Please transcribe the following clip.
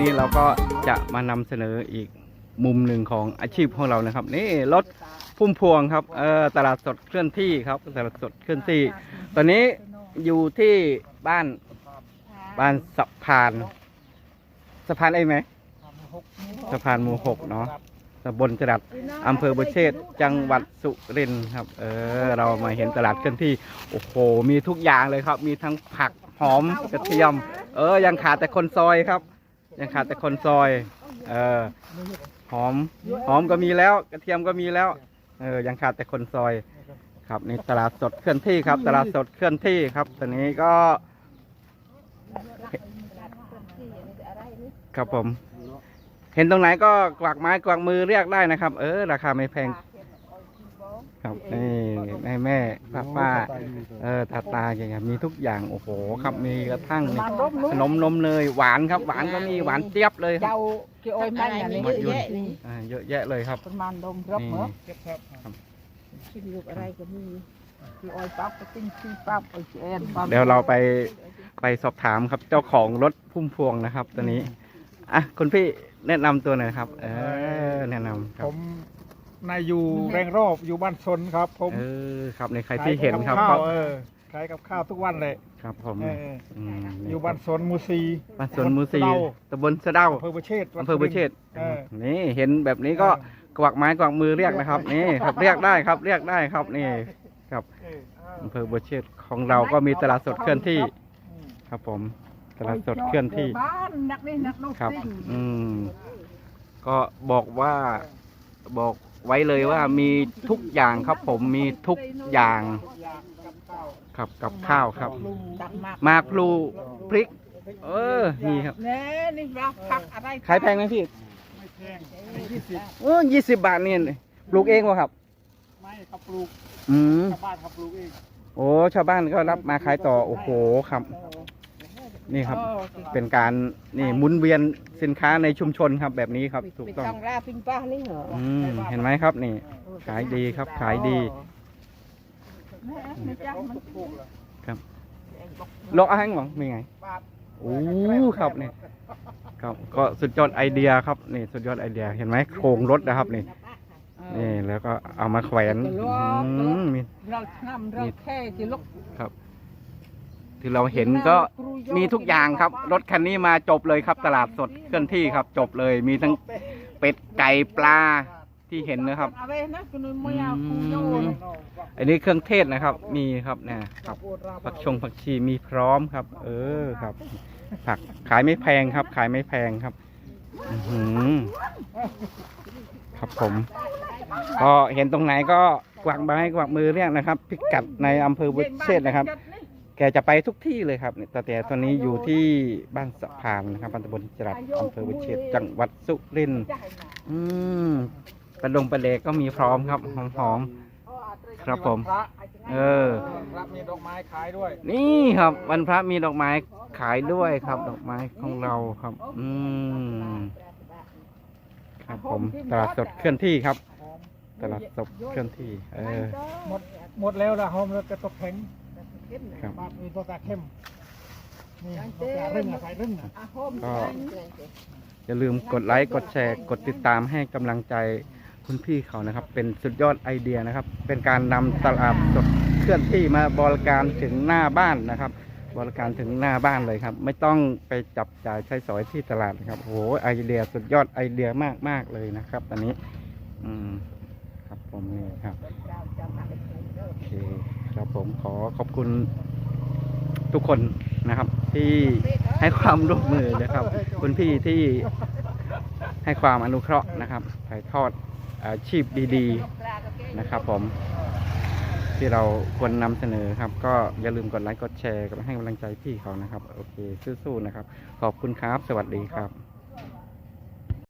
นี่เราก็จะมานำเสนออีกมุมหนึ่งของอาชีพของเรานะครับ นี่รถพุ่มพวงครับเออตลาดสดเคลื่อนที่ครับตลาดสดเคลื่อนที่ ตอนนี้อยู่ที่บ้านบ้านสะพานสะพานไอ้ไหมสะพานหมู่หกเนาะตำบลจรัดอำเภอบุเชษจังหวัดสุรินทร์ครับ เออ เรามาเห็นตลาดเคลื่อนที่ โอ้โห มีทุกอย่างเลยครับ มีทั้งผักหอมกระเทียม เออ ยังขาดแต่คนซอยครับ ยังขาดแต่คนซอย เออ หอม หอมก็มีแล้ว กระเทียมก็มีแล้ว เออ ยังขาดแต่คนซอย ครับนี่ตลาดสดเคลื่อนที่ครับ ตลาดสดเคลื่อนที่ครับ ตอนนี้ก็ ครับผม เห็นตรงไหนก็กวักไม้กวักมือเรียกได้นะครับ เออ ราคาไม่แพง ครับนี่แม่แม่ป้าป้าเออตาตาอย่างเงี้ยมีทุกอย่างโอ้โหครับมีกระทั่งนี่ขนมนมเนยหวานครับ หวานก็มีหวานเจี๊ยบเลยครับ เจ้าเกี่ยวมันอันนี้หมดเยยุ่อะนแยะนี่อ่าเยอะแยะเลยครับประมาณดมรับนี่เหรอคิดลูกอะไรก็มีคืออ้อยปั๊บก็ติ้งขี้ปั๊บไอ้แอนปั๊บเดี๋ยวเราไปไปสอบถามครับเจ้าของรถพุ่มพวงนะครับ ตัวนี้อะคุณพี่แนะนำตัวหน่อยครับ เออแนะนำครัผบม นายอยู่แรงรอบอยู่บ้านชนครับ ผมเออครับในใครที่เห็นครับขายก็กับข้าวเออขายกับข้าวทุกวันเลยครับผมเออมอยู่บ้านสนมูซีบ้านสวนมูซีตำบลสะเดาตำบลสะเดาอำเภอประเชษอำเภอบุเชษเออ นี่เห็นแบบนี้ก็กวักไม้กวักมือเรียกนะครับ นี่ครับเรียกได้ครับเรียกได้ครับนี่ครับเออเอออำเภอบุเชษของเราก็มีตลาดสดเคลื่อนที่ครับผมตลาดสดเคลื่อนที่ บ้านนักนี่นักโน้ตครับติ้งอืม ก็บอกว่าบอก ไว้เลยว่ามีทุกอย่างครับ ผมมีทุกอย่างครับกับข้าวครับตักมากหมากพลูพริก เออนี่ครับแน่นี่ว่าผักอะไรขายแพงไหมพี่ไม่แพงยี่สิบเออยี่สิบบาทนี่ปลูกเองวะครับ ไม่ครับปลูก อืมชาวบ้านครับปลูกเอง โอ้ชาวบ้านก็รับมาขายต่อ โอ้โหครับ นี่ครับโอ้เป็นการนี่หมุนเวียนสินค้าในชุมชนครับแบบนี้ครับถูกปิดต้องต้องราปิงป้านี่เหรออืมเห็นไหมครับนี่ ขายดีครับขายดีแม่ไม่จ้างมันครับโลกอ้างหวังมีไงบาทโอ้ครับนี่ครับก็สุดยอดไอเดียครับนี่สุดยอดไอเดียเห็นไหมโครงรถนะครับนี่นี่แล้วก็เอามาแขวนอืมมีเราทำเราแค่จะลุก ที่เราเห็นก็มีทุกอย่างครับ รถคันนี้มาจบเลยครับ ตลาดสดเคลื่อนที่ครับ จบเลยมีทั้งเป็ดไก่ปลาที่เห็นนะครับอันนี้เครื่องเทศนะครับ มีครับเนะครับผักชงผักชีมีพร้อมครับ เออครับ ผักขายไม่แพงครับ ขายไม่แพงครับอื้อหือครับผม ก็เห็นตรงไหนก็กวักไม้กวักมือเรียกนะครับ พิกัดในอำเภอบุเชษนะครับ กจะไปทุกที่เลยครับเนี่ยแต่แต่ตอนนี้อยู่ที่บ้านสะพานนะครับตำบลจรัสอำเภอบุเชษจังหวัดสุรินทร์อืมปลาดงปลาเลก็มีพร้อมครับหอมๆครับผม พระเออ พระมีดอกไม้ขายด้วย นี่ครับวันพระมีดอกไม้ขายด้วยครับ ดอกไม้ของเราครับ อืมครับผมตลาดสดเคลื่อนที่ครับ ตลาดสดเคลื่อนที่ เออ หมดหมดแล้วละหอมแล้วจะตกแข็ง ครับบาทมีตัวตาเข้มนี่ตัวตารึ่งอะใส่รึ่งอะก็อย่าลืมกดไลค์กดแชร์กดติดตามให้กำลังใจคุณพี่เขานะครับ เป็นสุดยอดไอเดียนะครับ เป็นการนำตลาดสดเคลื่อนที่มาบริการถึงหน้าบ้านนะครับ บริการถึงหน้าบ้านเลยครับ ไม่ต้องไปจับจ่ายใช้สอยที่ตลาดนะครับโอ้โหไอเดียสุดยอดไอเดียมากมากๆเลยนะครับอันนี้ อืมครับผม นี่ครับโอเคครับผมขอขอบคุณทุกคนนะครับ ที่ให้ความร่วมมือนะครับ คุณพี่ที่ให้ความอนุเคราะห์นะครับถ่ายทอดอาชีพดีๆนะครับ ผมที่เราควรนำเสนอครับ ก็อย่าลืมกดไลค์กดแชร์กับให้กำลังใจพี่เขานะครับ โอเคสู้ๆนะครับ ขอบคุณครับ สวัสดีครับ